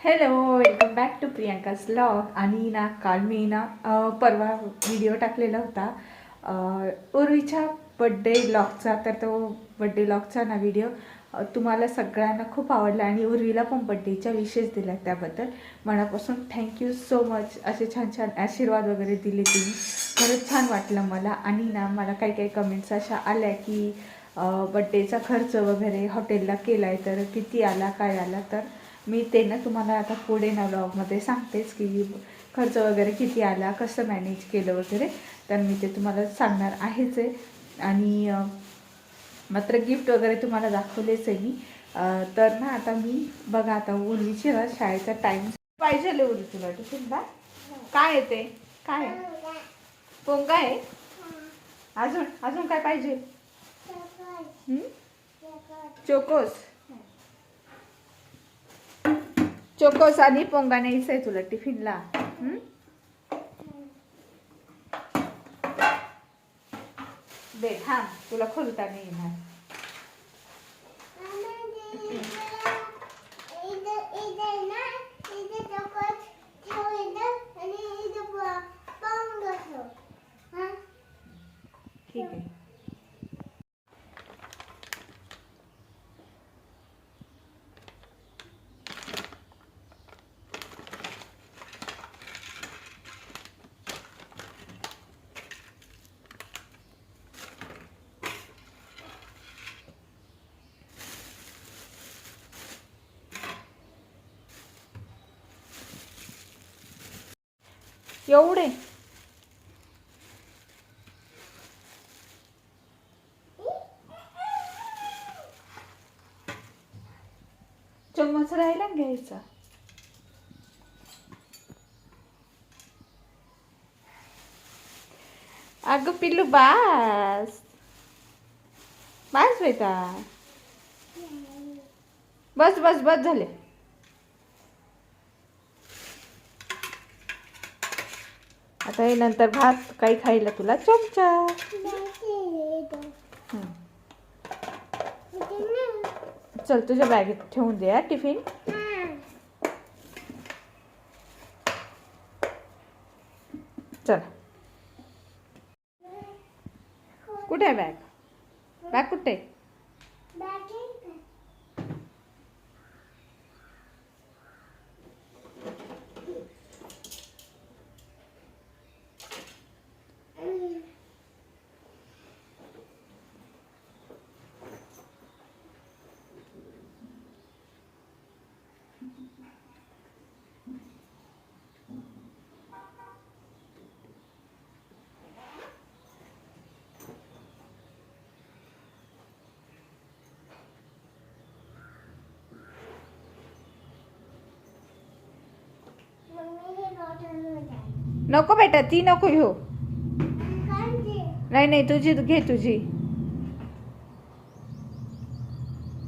Hello welcome back to Priyanka blog आणि ना काल मी ना परवा व्हिडिओ टाकलेला होता. उर्वीच्या बड्डे ब्लॉगचा तर तो बड्डे ब्लॉगचा ना व्हिडिओ तुम्हाला सगळ्यांना खूप आवडला आणि उर्वीला पण बड्डेच्या विशेष दिल्या त्याबद्दल. मनापासून थँक्यू सो मच असे छान छान आशीर्वाद वगैरे दिले तुम्ही. खरंच छान वाटलं मला. आणि ना मला काही काही कमेंट्स अशा आल्या की बड्डेचा खर्च वगैरे हॉटेलला केला आहे तर किती आला काय आला तर मी ते ना तुम्हाला आता पुढे ना ब्लॉगमध्ये सांगतेच की खर्च वगैरे किती आला कसं मॅनेज केलं वगैरे तर मी ते तुम्हाला सांगणार आहेच आहे. आणि मात्र गिफ्ट वगैरे तुम्हाला दाखवलेच आहे मी. तर ना आता मी बघा आता उर्वीची ना शाळेचा टाईम पाहिजे ओली तुला टिफिनला काय आहे ते? काय? आहे? पोंगा आहे? अजून अजून काय पाहिजे? चोकोस. चोकोस आणि पोंगा न्यायचा आहे तुला टिफिनला. दे हा तुला खोलता नाही येणार. ठीक आहे. एवढे. चम्मच राहिला घ्यायचा. अगं पिल्लू बास. बास बेटा. बस बस बस झाले. आता नंतर भात काही खायला तुला? चमचा. चल तुझ्या बॅगेत ठेवून दे टिफिन. चल. कुठे आहे बॅग बॅग कुठे? आहे? नको बेटा ती नको घेऊ. नाही नाही तुझी घे तुझी.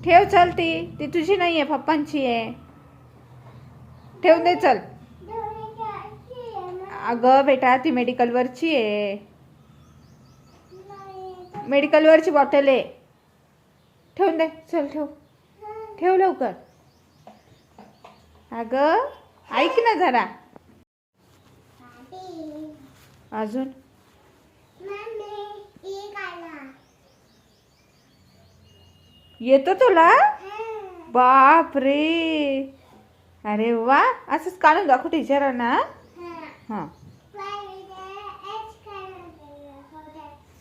ठेव चल ती. ती तुझी नाही आहे पप्पांची आहे. ठेवून दे चल. अगं बेटा ती मेडिकलवरची आहे. मेडिकलवरची बॉटल आहे. ठेवून दे चल ठेव. ठेव लवकर. अगं ऐक ना जरा. अजून? येतो तुला? बाप रे अरे वा असंच काढून दाखव टीचरांना. हां.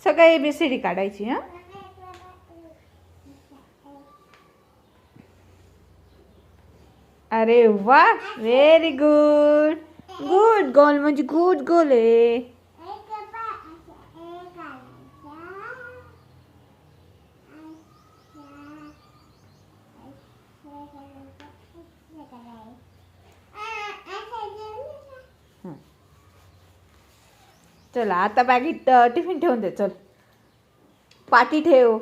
सगळं ए बी सी डी काढायची हां? अरे वा व्हेरी गुड गुड गोल म्हणजे गुड गोल आहे. चला आता बॅगीत टिफिन ठेवून दे चल. पाटी ठेव.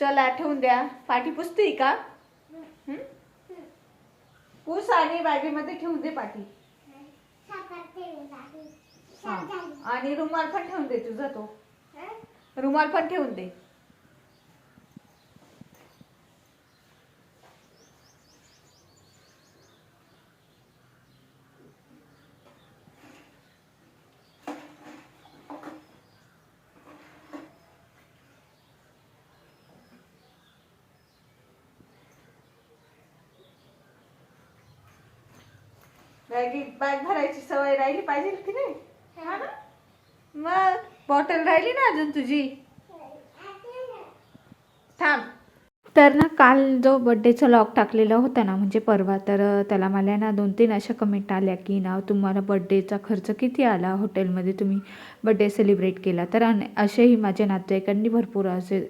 चला ठेवून द्या. पाठी पुसते का? पुस आणि बॅगेमध्ये ठेवून दे पाठी. आणि रुमाल पण ठेवून दे तुझा तो. रुमाल पण ठेवून दे. बॅगी बॅग भरायची सवय राहिली पाहिजे की नाही? हा ना? मग बॉटल राहिली ना अजून तुझी? थांब. तर ना काल जो बड्डेचा लॉग टाकलेला होता ना म्हणजे परवा तर त्याला मला ना दोन तीन अशा कमेंट आल्या की ना तुम्हाला बड्डेचा खर्च किती आला? हॉटेलमध्ये तुम्ही बड्डे सेलिब्रेट केला. तर असेही माझ्या नातेवाईकांनी भरपूर असे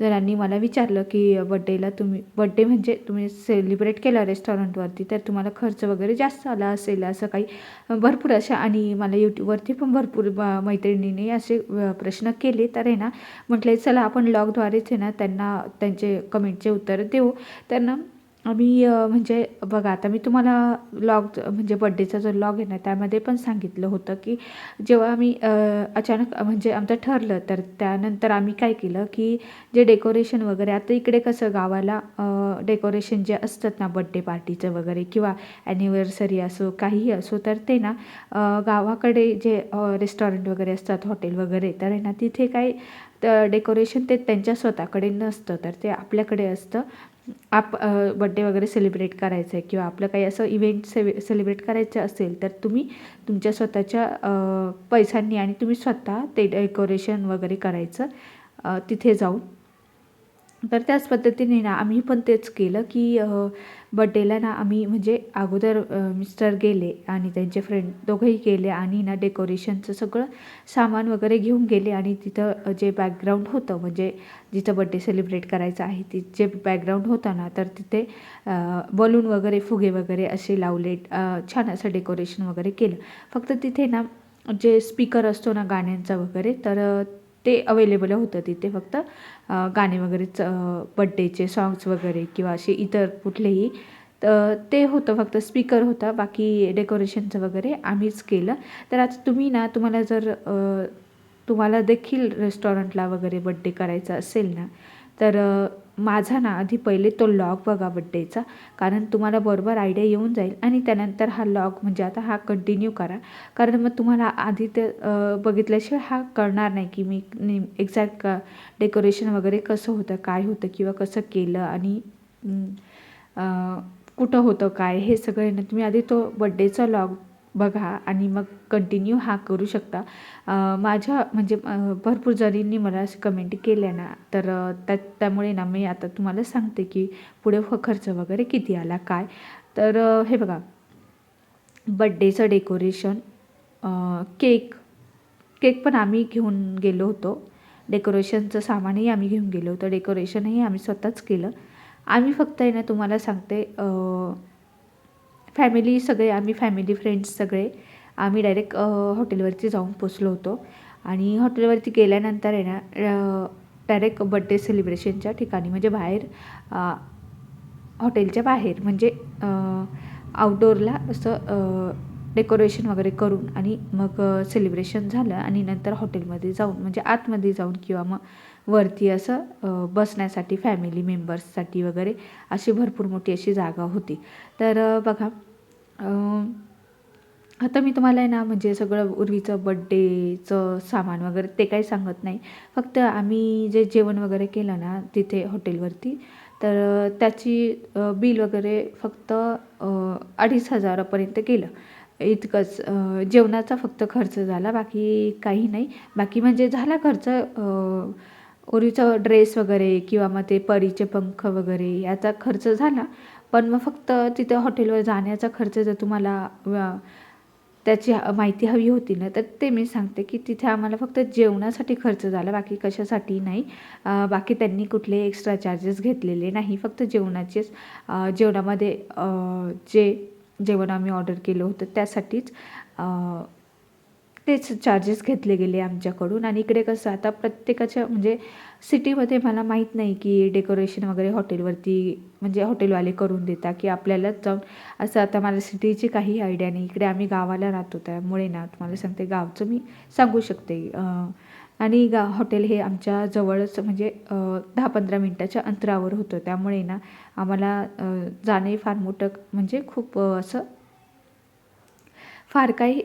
जणांनी मला विचारलं की बड्डेला तुम्ही बड्डे म्हणजे तुम्ही सेलिब्रेट केला रेस्टॉरंटवरती तर तुम्हाला खर्च वगैरे जास्त आला असेल असं काही? भरपूर अशा आणि मला यूट्यूबवरती पण भरपूर मैत्रिणीने असे प्रश्न केले. तर आहे ना म्हटले चला आपण लॉगद्वारेच आहे ना त्यांना त्यांचे कमेंटचे उत्तर देऊ. त्यांना आम्ही म्हणजे बघा आता मी तुम्हाला लॉग म्हणजे बड्डेचा जो लॉग आहे ना त्यामध्ये पण सांगितलं होतं की जेव्हा आम्ही अचानक म्हणजे आमचं ठरलं तर त्यानंतर आम्ही काय केलं की जे डेकोरेशन वगैरे आता इकडे कसं गावाला डेकोरेशन जे असतात ना बड्डे पार्टीचं वगैरे किंवा ॲनिव्हर्सरी असो काहीही असो तर ते ना गावाकडे जे रेस्टॉरंट वगैरे असतात हॉटेल वगैरे तर आहे ना तिथे काय तर डेकोरेशन ते त्यांच्या स्वतःकडे नसतं तर ते आपल्याकडे असतं. आप बड्डे वगैरे सेलिब्रेट करायचं आहे किंवा आपलं काही असं इव्हेंट से सेलिब्रेट करायचं असेल तर तुम्ही तुमच्या स्वतःच्या पैशांनी आणि तुम्ही स्वतः ते डेकोरेशन वगैरे करायचं तिथे जाऊन. तर त्याच पद्धतीने ना आम्ही पण तेच केलं की बड्डेला ना आम्ही म्हणजे अगोदर मिस्टर गेले आणि त्यांचे फ्रेंड दोघंही गेले आणि ना डेकोरेशनचं सगळं सामान वगैरे घेऊन गेले आणि तिथं जे बॅकग्राऊंड होतं म्हणजे जिथं बड्डे सेलिब्रेट करायचं आहे ती जे बॅकग्राऊंड होतं ना तर तिथे बलून वगैरे फुगे वगैरे असे लावले छान असं डेकोरेशन वगैरे केलं. फक्त तिथे ना जे स्पीकर असतो ना गाण्यांचा वगैरे तर ते अवेलेबल होतं तिथे फक्त गाणे गाणे वगैरेच बड्डेचे सॉंग्स वगैरे किंवा असे इतर कुठलेही. तर ते होतं फक्त स्पीकर होता बाकी डेकोरेशनचं वगैरे आम्हीच केलं. तर आज तुम्ही ना तुम्हाला जर तुम्हाला देखील रेस्टॉरंटला वगैरे बड्डे करायचा असेल ना तर माझा ना आधी पहिले तो लॉग बघा बड्डेचा कारण तुम्हाला बरोबर आयडिया येऊन जाईल आणि त्यानंतर हा लॉग म्हणजे आता हा कंटिन्यू करा. कारण मग तुम्हाला आधी ते बघितल्याशिवाय हा कळणार नाही की मी नेम एक्झॅक्ट का डेकोरेशन वगैरे कसं होतं काय होतं किंवा कसं केलं आणि कुठं होतं काय हे सगळे ना तुम्ही आधी तो बड्डेचा लॉग बघा आणि मग कंटिन्यू हा करू शकता. माझ्या म्हणजे भरपूर जणींनी मला असं कमेंट केल्या ना तर त्या त्यामुळे ना मी आता तुम्हाला सांगते की पुढे खर्च वगैरे किती आला काय. तर हे बघा. बड्डेचं डेकोरेशन केक केक पण आम्ही घेऊन गेलो होतो. डेकोरेशनचं सामानही आम्ही घेऊन गेलो होतो. डेकोरेशनही आम्ही स्वतःच केलं. आम्ही फक्त आहे ना तुम्हाला सांगते फॅमिली सगळे आम्ही फॅमिली फ्रेंड्स सगळे आम्ही डायरेक्ट हॉटेलवरती जाऊन पोचलो होतो. आणि हॉटेलवरती गेल्यानंतर आहे ना डायरेक्ट बड्डे सेलिब्रेशनच्या ठिकाणी म्हणजे बाहेर हॉटेलच्या बाहेर म्हणजे आउटडोअरला असं डेकोरेशन वगैरे करून आणि मग सेलिब्रेशन झालं आणि नंतर हॉटेलमध्ये जाऊन म्हणजे आतमध्ये जाऊन किंवा मग वरती असं बसण्यासाठी फॅमिली मेंबर्ससाठी वगैरे अशी भरपूर मोठी अशी जागा होती. तर बघा आता मी तुम्हाला आहे ना म्हणजे सगळं उर्वीचं बड्डेचं सामान वगैरे ते काही सांगत नाही. फक्त आम्ही जे जेवण वगैरे केलं ना तिथे हॉटेलवरती तर त्याची बिल वगैरे फक्त अडीच हजारापर्यंत केलं. इतकंच जेवणाचा फक्त खर्च झाला बाकी काही नाही. बाकी म्हणजे झाला खर्च अ, उर्वीचं ड्रेस वगैरे किंवा मग ते परीचे पंख वगैरे याचा खर्च झाला. पण मग फक्त तिथं हॉटेलवर जाण्याचा खर्च जर तुम्हाला त्याची ह- माहिती हवी होती ना तर ते मी सांगते की तिथे आम्हाला फक्त जेवणासाठी खर्च झाला बाकी कशासाठी नाही. बाकी त्यांनी कुठले एक्स्ट्रा चार्जेस घेतलेले नाही फक्त जेवणाचेच जेवणामध्ये जे जेवण आम्ही ऑर्डर केलं होतं त्यासाठीच तेच चार्जेस घेतले गेले आमच्याकडून. आणि इकडे कसं आता प्रत्येकाच्या म्हणजे सिटीमध्ये मला माहीत नाही की डेकोरेशन वगैरे हॉटेलवरती म्हणजे हॉटेलवाले करून देता की आपल्यालाच जाऊन असं आता मला सिटीची काही आयडिया नाही. इकडे आम्ही गावाला राहतो त्यामुळे ना तुम्हाला सांगते गावचं मी सांगू शकते. आणि गा हॉटेल हे आमच्या जवळच म्हणजे दहा पंधरा मिनटाच्या अंतरावर होतं. त्यामुळे ना आम्हाला जाणे जाणंही फार मोठं म्हणजे खूप असं फार काही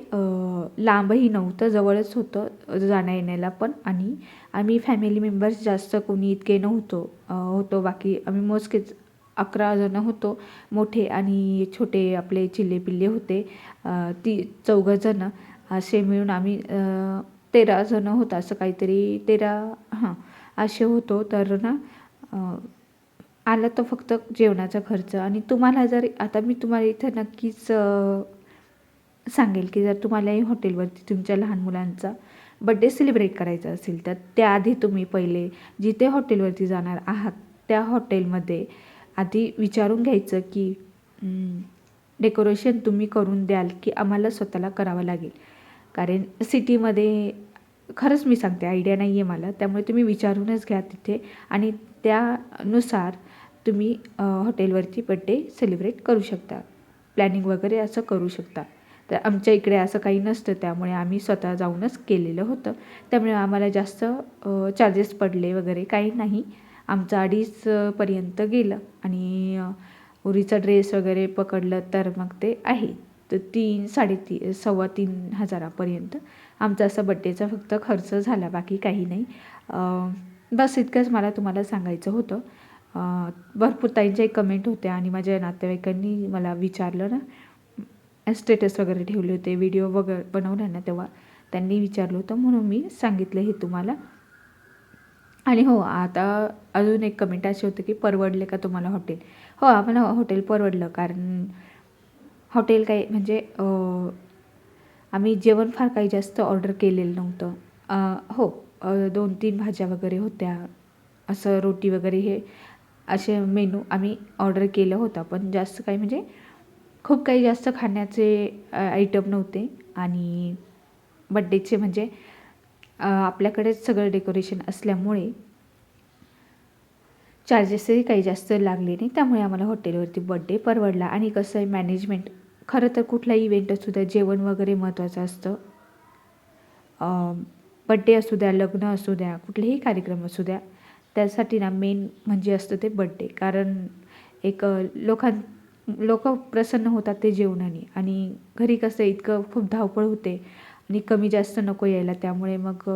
लांबही नव्हतं जवळच होतं जाण्या येण्याला पण. आणि आम्ही फॅमिली मेंबर्स जास्त कोणी इतके नव्हतो होतो. बाकी आम्ही मोजकेच अकरा जणं होतो मोठे आणि छोटे आपले चिल्ले पिल्ले होते ती चौघं जणं. असे मिळून आम्ही तेरा जणं होतं असं काहीतरी तेरा हां असे होतो. तर ना आलं आला तो फक्त जेवणाचा खर्च. आणि तुम्हाला जर आता मी तुम्हाला इथं नक्कीच सांगेल की जर तुम्हालाही हॉटेलवरती तुमच्या लहान मुलांचा बड्डे सेलिब्रेट करायचा असेल तर त्याआधी तुम्ही पहिले जिथे हॉटेलवरती जाणार आहात त्या हॉटेलमध्ये आधी विचारून घ्यायचं की डेकोरेशन तुम्ही करून द्याल की आम्हाला स्वतःला करावं लागेल. कारण सिटीमध्ये खरंच मी सांगते आयडिया नाही आहे मला. त्यामुळे तुम्ही विचारूनच घ्या तिथे आणि त्यानुसार तुम्ही हॉटेलवरती बड्डे सेलिब्रेट करू शकता. प्लॅनिंग वगैरे असं करू शकता. तर आमच्या इकडे असं काही नसतं त्यामुळे आम्ही स्वतः जाऊनच केलेलं होतं. त्यामुळे आम्हाला जास्त चार्जेस पडले वगैरे काही नाही. आमचं अडीचपर्यंत गेलं आणि उरीचा ड्रेस वगैरे पकडलं तर मग ते आहे. तर तीन साडेती सव्वा तीन हजारापर्यंत आमचा असा बड्डेचा फक्त खर्च झाला बाकी काही नाही. बस इतकंच मला तुम्हाला सांगायचं होतं. भरपूर ताईंच्या कमेंट होत्या आणि माझ्या नातेवाईकांनी मला विचारलं ना स्टेटस वगैरे ठेवले होते व्हिडिओ वगैरे बनवला ना तेव्हा. त्यांनी विचारलं होतं म्हणून मी सांगितलं हे तुम्हाला. आणि हो आता अजून एक कमेंट अशी होते की परवडले का तुम्हाला हॉटेल हो आम्हाला हॉटेल परवडलं कारण हॉटेल काही म्हणजे आम्ही जेवण फार काही जास्त ऑर्डर केलेलं नव्हतं. हो दोन तीन भाज्या वगैरे होत्या. असं रोटी वगैरे हे असे मेनू आम्ही ऑर्डर केलं होतं. पण जास्त काही म्हणजे खूप काही जास्त खाण्याचे आयटम नव्हते. आणि बड्डेचे म्हणजे आपल्याकडेच सगळं डेकोरेशन असल्यामुळे चार्जेसही काही जास्त लागले नाही. त्यामुळे आम्हाला हॉटेलवरती बड्डे परवडला. आणि कसं आहे मॅनेजमेंट खरं तर कुठला इव्हेंट असू द्या जेवण वगैरे महत्त्वाचं असतं. बड्डे असू द्या लग्न असू द्या कुठलेही कार्यक्रम असू द्या त्यासाठी ना मेन म्हणजे असतं ते बड्डे कारण एक लोकां लोक प्रसन्न होतात ते जेवणाने. आणि घरी कसं इतकं खूप धावपळ होते आणि कमी जास्त नको यायला. त्यामुळे मग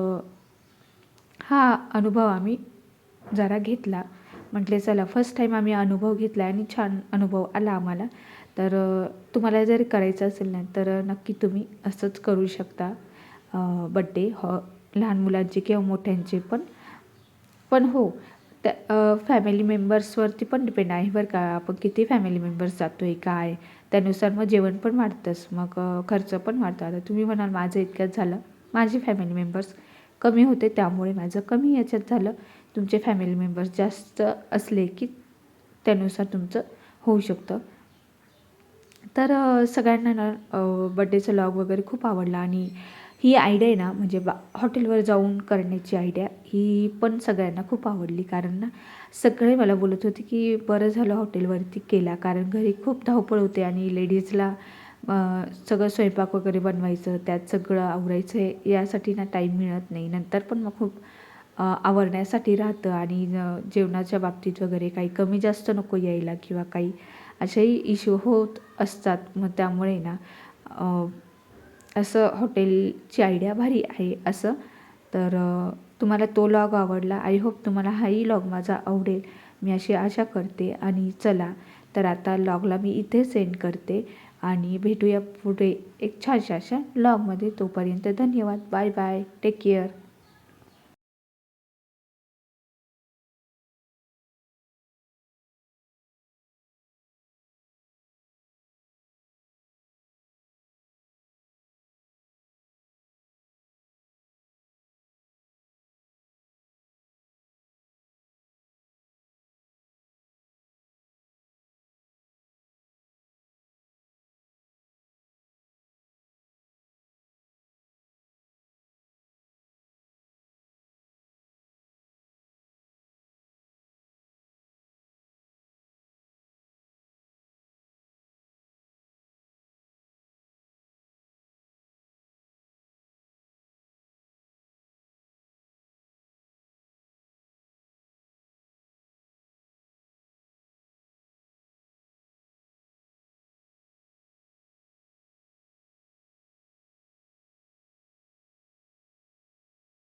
हा अनुभव आम्ही जरा घेतला. म्हटले चला फर्स्ट टाईम आम्ही अनुभव घेतला आणि छान अनुभव आला आम्हाला. तर तुम्हाला जर करायचं असेल ना तर नक्की तुम्ही असंच करू शकता. बड्डे हॉ हो, लहान मुलांचे किंवा मोठ्यांचे पण. पण हो त्या फॅमिली मेंबर्सवरती पण डिपेंड आहे बरं का. आपण किती फॅमिली मेंबर्स जातो आहे काय? त्यानुसार मग जेवण पण वाढतंच. मग खर्च पण वाढतो. आता तुम्ही म्हणाल माझं इतक्यात झालं. माझे फॅमिली मेंबर्स कमी होते त्यामुळे माझं कमी याच्यात झालं. तुमचे फॅमिली मेंबर्स जास्त असले की त्यानुसार तुमचं होऊ शकतं. तर सगळ्यांना ना बड्डेचं लॉग वगैरे खूप आवडला आणि ही आयडिया आहे ना म्हणजे बा हॉटेलवर जाऊन करण्याची आयडिया ही पण सगळ्यांना खूप आवडली. कारण ना सगळे मला बोलत होते की बरं झालं हॉटेलवरती केला. कारण घरी खूप धावपळ होते आणि लेडीजला सगळं स्वयंपाक वगैरे बनवायचं त्यात सगळं आवरायचं आहे यासाठी ना टाईम मिळत नाही. नंतर पण मग खूप आवरण्यासाठी राहतं आणि जेवणाच्या बाबतीत वगैरे काही कमी जास्त नको यायला किंवा काही असेही इश्यू होत असतात. मग त्यामुळे ना असं हॉटेलची आयडिया भारी आहे असं. तर तुम्हाला तो लॉग आवडला. आय होप तुम्हाला हाही लॉग माझा आवडेल. मी अशी आशा करते आणि चला तर आता लॉगला मी इथे सेंड करते आणि भेटूया पुढे एक छानशा अशा लॉगमध्ये तोपर्यंत धन्यवाद. Bye bye take care